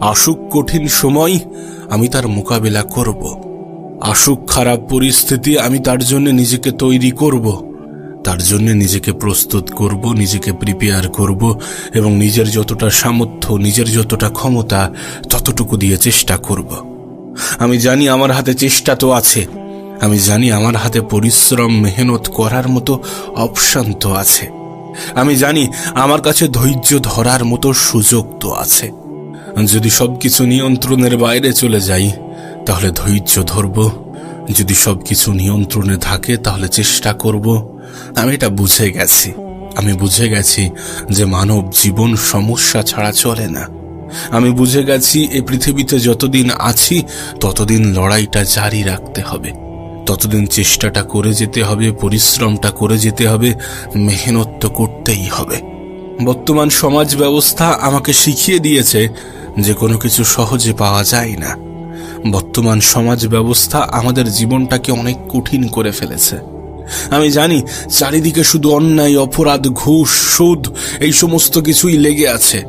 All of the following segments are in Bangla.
আসুক কঠিন সময়, আমি তার মোকাবেলা করব। আসুক খারাপ পরিস্থিতি, আমি তার জন্য নিজেকে তৈরি করব। তার জন্য নিজেকে প্রস্তুত করব, নিজেকে প্রিপেয়ার করব এবং নিজের যতটা সামর্থ্য, নিজের যতটা ক্ষমতা, ততটুকু দিয়ে চেষ্টা করব। আমি জানি আমার হাতে চেষ্টা তো আছে। আমি জানি আমার হাতে পরিশ্রম, মেহনত করার মতো অপশন তো আছে। আমি জানি আমার কাছে ধৈর্য ধরার মতো সুযোগ তো আছে। যদি সবকিছু নিয়ন্ত্রণের বাইরে চলে যাই, তাহলে ধৈর্য ধরব। যদি সবকিছু নিয়ন্ত্রণে থাকে, তাহলে চেষ্টা করব। আমি এটা বুঝে গেছি। আমি বুঝে গেছি যে মানব জীবন সমস্যা ছাড়া চলে না। আমি বুঝে গেছি এ পৃথিবীতে যতদিন আছি, ততদিন লড়াইটা জারি রাখতে হবে। ততদিন চেষ্টাটা করে যেতে হবে, পরিশ্রমটা করে যেতে হবে, মেহনত তো করতেই হবে। বর্তমান সমাজ ব্যবস্থা আমাকে শিখিয়ে দিয়েছে যে কোনো কিছু সহজে পাওয়া যায় না। বর্তমান সমাজ ব্যবস্থা আমাদের জীবনটাকে অনেক কঠিন করে ফেলেছে। আমি জানি, চারিদিকে শুধু অন্যায়, অপরাধ, ঘুষ, সুদ, এই সমস্ত কিছুই লেগে আছে।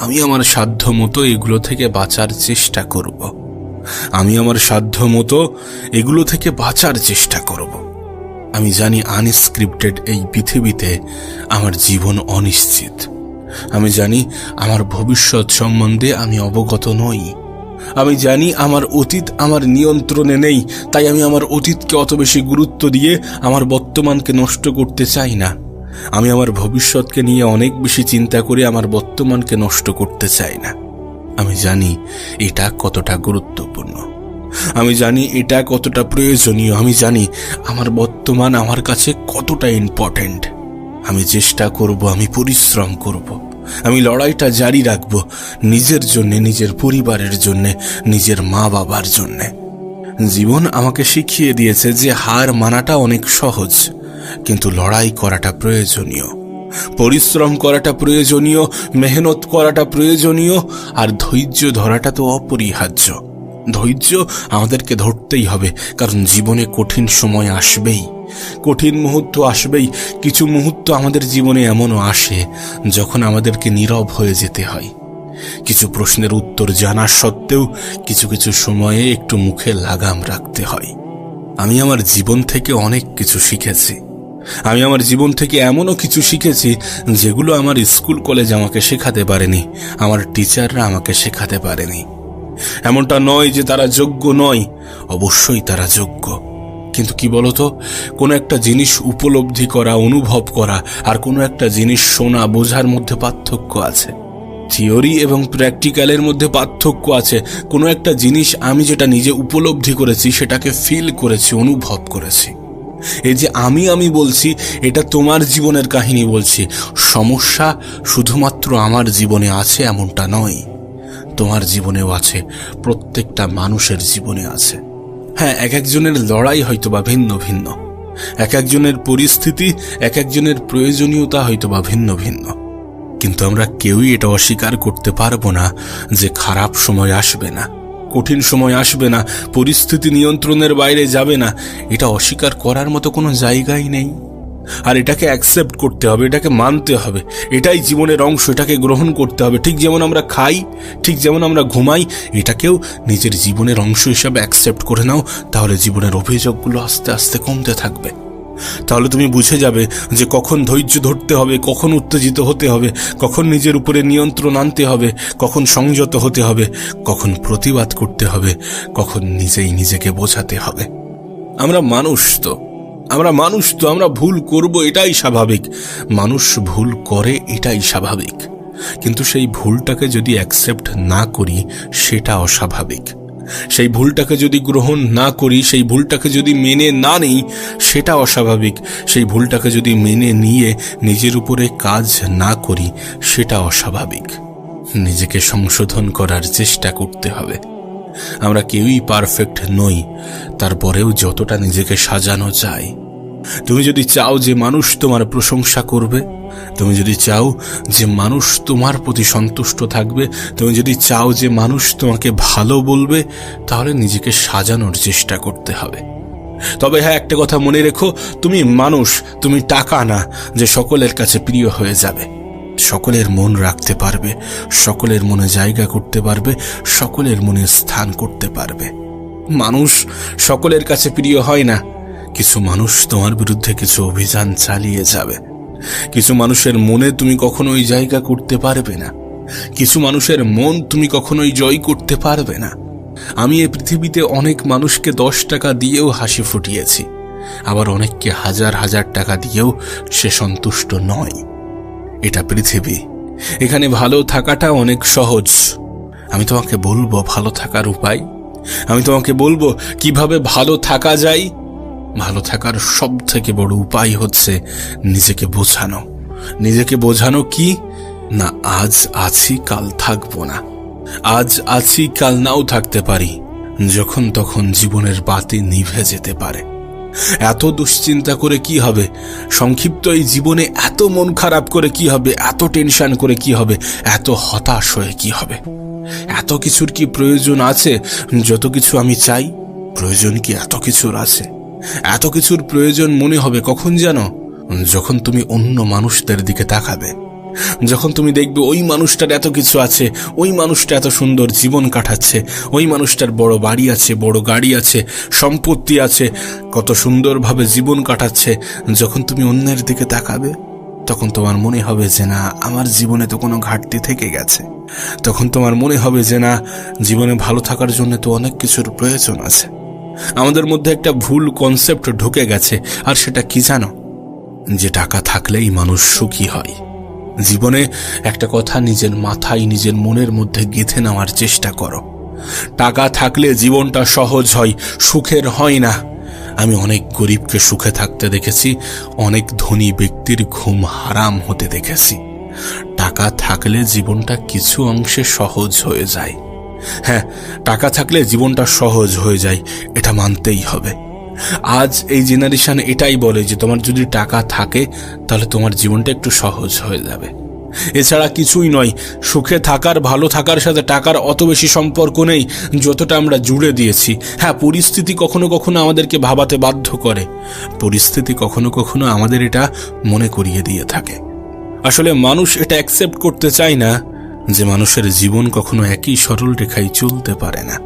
আমি আমার সাধ্য মতো এগুলো থেকে বাঁচার চেষ্টা করব। আমি আমার সাধ্য মতো এগুলো থেকে বাঁচার চেষ্টা করব। আমি জানি, আনস্ক্রিপ্টেড এই পৃথিবীতে আমার জীবন অনিশ্চিত। আমি জানি আমার ভবিষ্যৎ সম্বন্ধে আমি অবগত নই। আমি জানি আমার অতীত আমার নিয়ন্ত্রণে নেই, তাই আমি আমার অতীতকে অত বেশি গুরুত্ব দিয়ে আমার বর্তমানকে নষ্ট করতে চাই না। আমি আমার ভবিষ্যৎকে নিয়ে অনেক বেশি চিন্তা করে আমার বর্তমানকে নষ্ট করতে চাই না। আমি জানি এটা কতটা গুরুত্বপূর্ণ। আমি জানি এটা কতটা প্রয়োজনীয়। আমি জানি আমার বর্তমান আমার কাছে কতটা ইম্পর্ট্যান্ট আমি চেষ্টা করব, আমি পরিশ্রম করব। আমি লড়াইটা জারি রাখব নিজের জন্যে, নিজের পরিবারের জন্যে, নিজের মা বাবার জন্যে। জীবন আমাকে শিখিয়ে দিয়েছে যে হার মানাটা অনেক সহজ, কিন্তু লড়াই করাটা প্রয়োজনীয়। পরিশ্রম করাটা প্রয়োজনীয়, মেহনত করাটা প্রয়োজনীয়, আর ধৈর্য ধরাটা তো অপরিহার্য। ধৈর্য আমাদেরকে ধরতেই হবে, কারণ জীবনে কঠিন সময় আসবেই। কঠিন মুহূর্ত আসবেই। কিছু মুহূর্ত আমাদের জীবনে এমনও আসে যখন আমাদেরকে নীরব হয়ে যেতে হয়। কিছু প্রশ্নের উত্তর জানা সত্ত্বেও কিছু কিছু সময়ে একটু মুখে লাগাম রাখতে হয়। আমি আমার জীবন থেকে অনেক কিছু শিখেছি। আমি আমার জীবন থেকে এমনও কিছু শিখেছি যেগুলো আমার স্কুল কলেজ আমাকে শেখাতে পারেনি, আমার টিচাররা আমাকে শেখাতে পারেনি। এমনটা নয় যে তারা যোগ্য নয়, অবশ্যই তারা যোগ্য। কিন্তু কি বলতো? কোনো একটা জিনিস উপলব্ধি করা, অনুভব করা, আর কোনো একটা জিনিস শোনা বোঝার মধ্যে পার্থক্য আছে। থিওরি এবং প্র্যাকটিক্যালের মধ্যে পার্থক্য আছে। কোনো একটা জিনিস আমি যেটা নিজে উপলব্ধি করেছি, সেটাকে ফিল করেছি, অনুভব করেছি। এই যে আমি আমি বলছি, এটা তোমার জীবনের কাহিনী বলছি। সমস্যা শুধুমাত্র আমার জীবনে আছে এমনটা নয়। তোমার জীবনেও আছে, প্রত্যেকটা মানুষের জীবনে আছে। হ্যাঁ এক একজনের লড়াই হয়তো বা ভিন্ন ভিন্ন। এক একজনের পরিস্থিতি, এক একজনের প্রয়োজনীয়তা হয়তো বা ভিন্ন ভিন্ন। কিন্তু আমরা কেউই এটা অস্বীকার করতে পারব না যে খারাপ সময় আসবে না, কঠিন সময় আসবে না, পরিস্থিতি নিয়ন্ত্রণের বাইরে যাবে না। এটা অস্বীকার করার মতো কোনো জায়গাই নেই। আর এটাকে অ্যাকসেপ্ট করতে হবে, এটাকে মানতে হবে। এটাই জীবনের অংশ, এটাকে গ্রহণ করতে হবে। ঠিক যেমন আমরা খাই, ঠিক যেমন আমরা ঘুমাই, এটাকেও নিজের জীবনের অংশ হিসাবে অ্যাকসেপ্ট করে নাও, তাহলে জীবনের অভিযোগগুলো আস্তে আস্তে কমতে থাকবে। তাহলে তুমি বুঝে যাবে যে কখন ধৈর্য ধরতে হবে, কখন উত্তেজিত হতে হবে, কখন নিজের উপরে নিয়ন্ত্রণ আনতে হবে, কখন সংযত হতে হবে, কখন প্রতিবাদ করতে হবে, কখন নিজেই নিজেকে বোঝাতে হবে। আমরা মানুষ তো। আমরা মানুষ তো, আমরা ভুল করব, এটাই স্বাভাবিক। মানুষ ভুল করে, এটাই স্বাভাবিক। কিন্তু সেই ভুলটাকে যদি অ্যাকসেপ্ট না করি, সেটা অস্বাভাবিক। সেই ভুলটাকে যদি গ্রহণ না করি, সেই ভুলটাকে যদি মেনে না নেই, সেটা অস্বাভাবিক। সেই ভুলটাকে যদি মেনে নিয়ে নিজের উপরে কাজ না করি, সেটা অস্বাভাবিক। নিজেকে সংশোধন করার চেষ্টা করতে হবে। আমরা কেউই পারফেক্ট নই। তারপরেও যতটা নিজেকে সাজানো যায় তুমি যদি চাও যে মানুষ তোমার প্রশংসা করবে, তুমি যদি চাও যে মানুষ তোমার প্রতি সন্তুষ্ট থাকবে, তুমি যদি চাও যে মানুষ তোমাকে ভালো বলবে, তাহলে নিজেকে সাজানোর চেষ্টা করতে হবে। তবে হ্যাঁ একটা কথা মনে রেখো, তুমি মানুষ, তুমি টাকা না, যে সকলের কাছে প্রিয় হয়ে যাবে। সকলের মন রাখতে পারবে, সকলের মনে জায়গা করতে পারবে, সকলের মনে স্থান করতে পারবে। মানুষ সকলের কাছে প্রিয় হয় না। কিছু মানুষ তোমার বিরুদ্ধে কিছু অভিযান চালিয়ে যাবে। কিছু মানুষের মনে তুমি কখনোই জায়গা করতে পারবে না। কিছু মানুষের মন তুমি কখনোই জয় করতে পারবে না। আমি এই পৃথিবীতে অনেক মানুষকে দশ টাকা দিয়েও হাসি ফুটিয়েছি। আবার অনেককে হাজার হাজার টাকা দিয়েও সে সন্তুষ্ট নয়। এটা পৃথিবী। এখানে ভালো থাকাটা অনেক সহজ। আমি তোমাকে বলব ভালো থাকার উপায়। আমি তোমাকে বলব কীভাবে ভালো থাকা যায়। ভালো থাকার সব থেকে বড় উপায় হচ্ছে নিজেকে বোঝানো। নিজেকে বোঝানো কি? না, আজ আছি, কাল থাকব না। আজ আছি, কাল নাও থাকতে পারি। যখন তখন জীবনের বাতি নিভে যেতে পারে। এত দুশ্চিন্তা করে কি হবে? সংক্ষিপ্ত এই জীবনে এত মন খারাপ করে কি হবে? এত টেনশন করে কি হবে? এত হতাশ হয়ে কি হবে? এত কিছুর কি প্রয়োজন আছে? যত কিছু আমি চাই, প্রয়োজন কি এত কিছুর আছে? এত কিছুর প্রয়োজন মনে হবে কখন জানো যখন তুমি অন্য মানুষদের দিকে তাকাবে। যখন তুমি দেখবে ওই মানুষটার এত কিছু আছে, ওই মানুষটা এত সুন্দর জীবন কাটাচ্ছে, ওই মানুষটার বড় বাড়ি আছে, বড় গাড়ি আছে, সম্পত্তি আছে, কত সুন্দরভাবে জীবন কাটাচ্ছে, যখন তুমি অন্যের দিকে তাকাবে, তখন তোমার মনে হবে যে না, আমার জীবনে তো কোনো ঘাটতি থেকে গেছে। তখন তোমার মনে হবে যে না, জীবনে ভালো থাকার জন্য তো অনেক কিছুর প্রয়োজন আছে। আমাদের মধ্যে একটা ভুল কনসেপ্ট ঢুকে গেছে, আর সেটা কি জানো? যে টাকা থাকলেই মানুষ সুখী হয়। জীবনে একটা কথা নিজের মাথায়, নিজের মনের মধ্যে গেঁথে নেওয়ার চেষ্টা করো। টাকা থাকলে জীবনটা সহজ হয়, সুখের হয় না। আমি অনেক গরিবকে সুখে থাকতে দেখেছি, অনেক ধনী ব্যক্তির ঘুম হারাম হতে দেখেছি। টাকা থাকলে জীবনটা কিছু অংশে সহজ হয়ে যায়। হ্যাঁ টাকা থাকলে জীবনটা সহজ হয়ে যায়, এটা মানতেই হবে। আজ এই জেনারেশন এটাই বলে যে তোমার যদি টাকা থাকে, তাহলে তোমার জীবনটা একটু সহজ হয়ে যাবে। এছাড়া কিছুই নয়, সুখে থাকার, ভালো থাকার সাথে টাকার অত বেশি সম্পর্ক নেই যতটা আমরা জুড়ে দিয়েছি। হ্যাঁ পরিস্থিতি কখনো কখনো আমাদেরকে ভাবাতে বাধ্য করে। পরিস্থিতি কখনো কখনো আমাদের এটা মনে করিয়ে দিয়ে থাকে। আসলে মানুষ এটা অ্যাকসেপ্ট করতে চায় না যে মানুষের জীবন কখনো একই সরল রেখায় চলতে পারে না।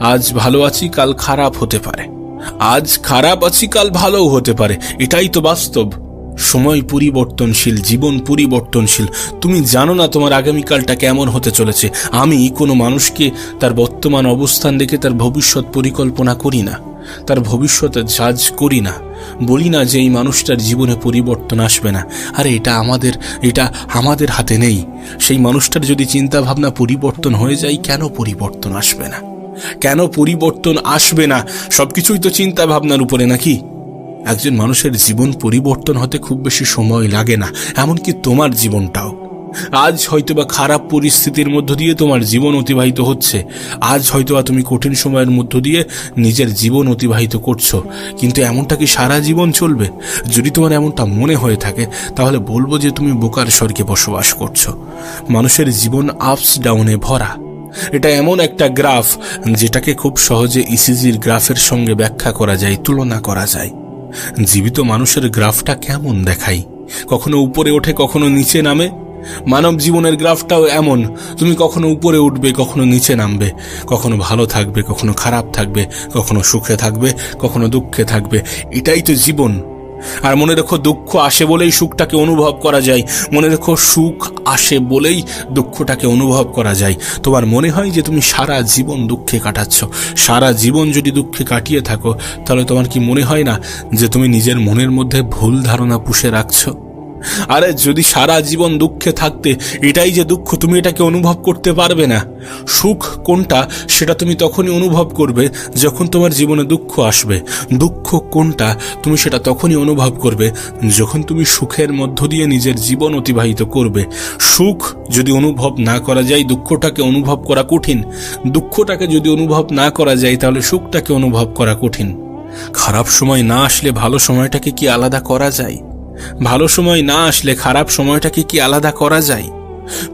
আজ ভালো আছি, কাল খারাপ হতে পারে। আজ খারাপ আছি, কাল ভালোও হতে পারে। এটাই তো বাস্তব। সময় পরিবর্তনশীল, জীবন পরিবর্তনশীল। তুমি জানো না তোমার আগামীকালটা কেমন হতে চলেছে। আমি কোনো মানুষকে তার বর্তমান অবস্থান দেখে তার ভবিষ্যৎ পরিকল্পনা করি না। তার ভবিষ্যৎ জাজ করি না। বলি না যে এই মানুষটার জীবনে পরিবর্তন আসবে না। আরে, এটা আমাদের এটা আমাদের হাতে নেই। সেই মানুষটার যদি চিন্তা ভাবনা পরিবর্তন হয়ে যায়, কেন পরিবর্তন আসবে না? কেন পরিবর্তন আসবে না? সবকিছুই তো চিন্তা ভাবনার উপরে নাকি? একজন মানুষের জীবন পরিবর্তন হতে খুব বেশি সময় লাগে না, এমনকি তোমার জীবনটাও। আজ হয়তোবা খারাপ পরিস্থিতির মধ্য দিয়ে তোমার জীবন অতিবাহিত হচ্ছে। আজ হয়তোবা তুমি কঠিন সময়ের মধ্য দিয়ে নিজের জীবন অতিবাহিত করছ। কিন্তু এমনটা কি সারা জীবন চলবে? যদি তোমার এমনটা মনে হয়ে থাকে, তাহলে বলব যে তুমি বোকার স্বর্গে বসবাস করছ। মানুষের জীবন আপস ডাউনে ভরা। এটা এমন একটা গ্রাফ যেটাকে খুব সহজে ইসিজির গ্রাফের সঙ্গে ব্যাখ্যা করা যায়, তুলনা করা যায়। জীবিত মানুষের গ্রাফটা কেমন দেখাই? কখনো উপরে ওঠে, কখনো নিচে নামে? মানব জীবনের গ্রাফটাও এমন। তুমি কখনো উপরে উঠবে, কখনো নিচে নামবে। কখনো ভালো থাকবে, কখনো খারাপ থাকবে, কখনো সুখে থাকবে, কখনো দুঃখে থাকবে। এটাই তো জীবন। আর মনে রেখো দুঃখ আসে বলেই সুখটাকে অনুভব করা যায়। মনে রেখো সুখ আসে বলেই দুঃখটাকে অনুভব করা যায়। তোমার মনে হয় যে তুমি সারা জীবন দুঃখে কাটাচ্ছ? সারা জীবন যদি দুঃখে কাটিয়ে থাকো, তাহলে তোমার কি মনে হয় না যে তুমি নিজের মনের মধ্যে ভুল ধারণা পুষে রাখছো? আরে যদি সারা জীবন দুঃখে থাকতে, এটাই যে দুঃখ, তুমি এটাকে অনুভব করতে পারবে না। সুখ কোনটা, সেটা তুমি তখনই অনুভব করবে যখন তোমার জীবনে দুঃখ আসবে। দুঃখ কোনটা, তুমি সেটা তখনই অনুভব করবে যখন তুমি সুখের মধ্য দিয়ে নিজের জীবন অতিবাহিত করবে। সুখ যদি অনুভব না করা যায়, দুঃখটাকে অনুভব করা কঠিন। দুঃখটাকে যদি অনুভব না করা যায়, তাহলে সুখটাকে অনুভব করা কঠিন। খারাপ সময় না আসলে ভালো সময়টাকে কি আলাদা করা যায়? ভালো সময় না আসলে খারাপ সময়টাকে কি আলাদা করা যায়?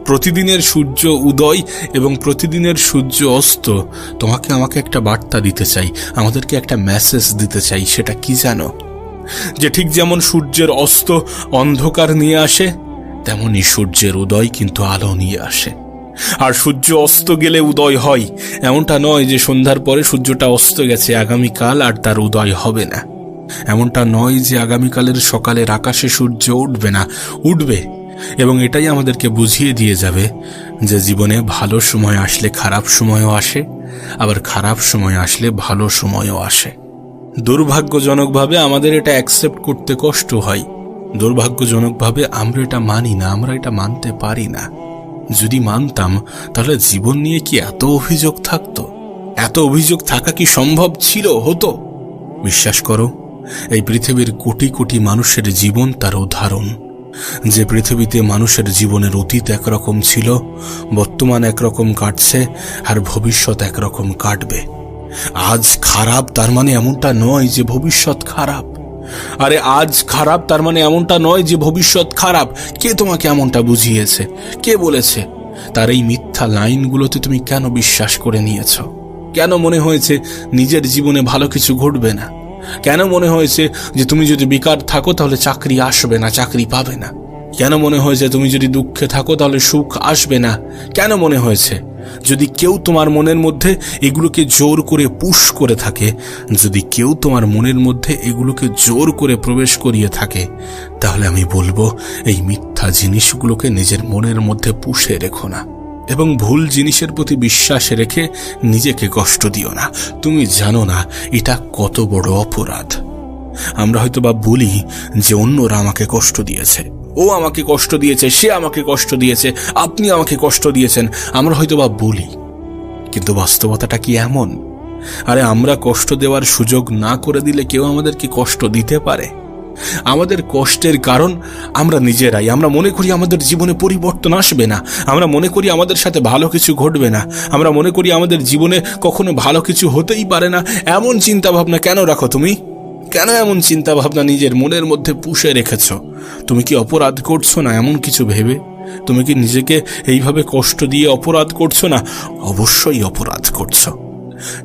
প্রতিদিনের সূর্য উদয় এবং প্রতিদিনের সূর্য অস্ত, তোমাকে আমাকে একটা বার্তা দিতে চাই, আমাদেরকে একটা মেসেজ দিতে চাই, সেটা কি জানো? যে ঠিক যেমন সূর্যের অস্ত অন্ধকার নিয়ে আসে তেমনই সূর্যের উদয় কিন্তু আলো নিয়ে আসে। আর সূর্য অস্ত গেলে উদয় হয়, এমনটা নয় যে সন্ধ্যার পরে সূর্যটা অস্ত গেছে, আগামীকাল আর তার উদয় হবে না। এমনটা নয় যে আগামীকালের সকালের আকাশে সূর্য উঠবে না, উঠবে। এবং এটাই আমাদেরকে বুঝিয়ে দিয়ে যাবে যে জীবনে ভালো সময় আসলে খারাপ সময়ও আসে, আবার খারাপ সময় আসলে ভালো সময়ও আসে। দুর্ভাগ্যজনকভাবে আমাদের এটা অ্যাকসেপ্ট করতে কষ্ট হয়। দুর্ভাগ্যজনকভাবে আমরা এটা মানি না, আমরা এটা মানতে পারি না। যদি মানতাম, তাহলে জীবন নিয়ে কি এত অভিযোগ থাকতো? এত অভিযোগ থাকা কি সম্ভব ছিল, হতো? বিশ্বাস করো এই পৃথিবীর কোটি কোটি মানুষের জীবন তার উদাহরণ। যে পৃথিবীতে মানুষের জীবনের অতীত একরকম ছিল, বর্তমান একরকম কাটছে, আর ভবিষ্যৎ একরকম কাটবে। আজ খারাপ তার মানে এমনটা নয় যে ভবিষ্যৎ খারাপ। আরে আজ খারাপ তার মানে এমনটা নয় যে ভবিষ্যৎ খারাপ। কে তোমাকে এমনটা বুঝিয়েছে? কে বলেছে? তার এই মিথ্যা লাইনগুলোতে তুমি কেন বিশ্বাস করে নিয়েছ? কেন মনে হয়েছে নিজের জীবনে ভালো কিছু ঘটবে না? কেন মনে হয়েছে যে তুমি যদি বেকার থাকো তাহলে চাকরি আসবে না, চাকরি পাবে না? কেন মনে হয়েছে তুমি যদি দুঃখে থাকো তাহলে সুখ আসবে না? কেন মনে হয়েছে? যদি কেউ তোমার মনের মধ্যে এগুলোকে জোর করে পুশ করে থাকে, যদি কেউ তোমার মনের মধ্যে এগুলোকে জোর করে প্রবেশ করিয়ে থাকে, তাহলে আমি বলব এই মিথ্যা জিনিসগুলোকে নিজের মনের মধ্যে পুষে রেখো না। এবং ভুল জিনিসের প্রতি বিশ্বাস রেখে নিজেকে কষ্ট দিও না। তুমি জানো না, এটা কত বড় অপরাধ। আমরা হয়তো বা বলি যে অন্যরা আমাকে কষ্ট দিয়েছে। ও আমাকে কষ্ট দিয়েছে, সে আমাকে কষ্ট দিয়েছে, আপনি আমাকে কষ্ট দিয়েছেন, আমরা হয়তো বা বলি। কিন্তু বাস্তবতাটা কি এমন? আরে আমরা কষ্ট দেওয়ার সুযোগ না করে দিলে কেউ আমাদেরকে কষ্ট দিতে পারে? আমাদের কষ্টের কারণ আমরা নিজেরাই। আমরা মনে করি আমাদের জীবনে পরিবর্তন আসবে না। আমরা মনে করি আমাদের সাথে ভালো কিছু ঘটবে না। আমরা মনে করি আমাদের জীবনে কখনো ভালো কিছু হতেই পারে না। এমন চিন্তা ভাবনা কেন রাখো তুমি? কেন এমন চিন্তা ভাবনা নিজের মনের মধ্যে পুষে রেখেছ? তুমি কি অপরাধ করছ না এমন কিছু ভেবে? তুমি কি নিজেকে এইভাবে কষ্ট দিয়ে অপরাধ করছ না? অবশ্যই অপরাধ করছ।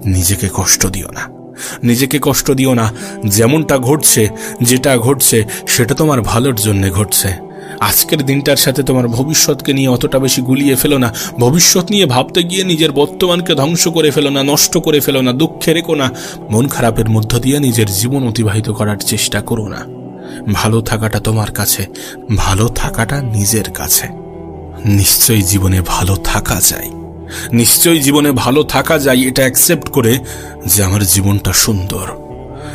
নিজেকে কষ্ট দিও না। নিজেকে কষ্ট দিও না। যেমনটা ঘটছে, যেটা ঘটছে, সেটা তোমার ভালোর জন্য ঘটছে। আজকের দিনটার সাথে তোমার ভবিষ্যৎকে নিয়ে অতটা বেশি গুলিয়ে ফেলো না। ভবিষ্যৎ নিয়ে ভাবতে গিয়ে নিজের বর্তমানকে ধ্বংস করে ফেলো না, নষ্ট করে ফেলো না, দুঃখে রেখো না। মন খারাপের মধ্য দিয়ে নিজের জীবন অতিবাহিত করার চেষ্টা করো না। ভালো থাকাটা তোমার কাছে, ভালো থাকাটা নিজের কাছে। নিশ্চয়ই জীবনে ভালো থাকা যায়। নিশ্চয়ই জীবনে ভালো থাকা যায় এটা অ্যাকসেপ্ট করে যে আমার জীবনটা সুন্দর।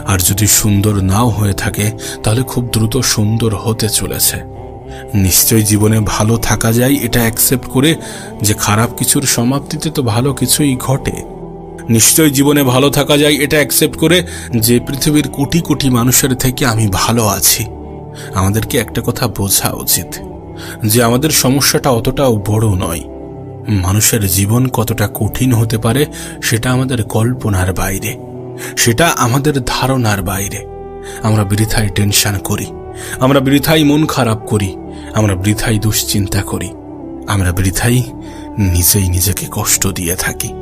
আর যদি সুন্দর নাও হয়ে থাকে, তাহলে খুব দ্রুত সুন্দর হতে চলেছে। নিশ্চয়ই জীবনে ভালো থাকা যায় এটা অ্যাকসেপ্ট করে যে খারাপ কিছুর সমাপ্তিতে তো ভালো কিছুই ঘটে। নিশ্চয় জীবনে ভালো থাকা যায় এটা অ্যাকসেপ্ট করে যে পৃথিবীর কোটি কোটি মানুষের থেকে আমি ভালো আছি। আমাদেরকে একটা কথা বোঝা উচিত, যে আমাদের সমস্যাটা অতটাও বড় নয়। মানুষের জীবন কতটা কঠিন হতে পারে সেটা আমাদের কল্পনার বাইরে। সেটা আমাদের ধারণার বাইরে। আমরা বৃথায় টেনশন করি। আমরা বৃথাই মন খারাপ করি। আমরা বৃথাই দুশ্চিন্তা করি। আমরা বৃথাই নিজেই নিজেকে কষ্ট দিয়ে থাকি।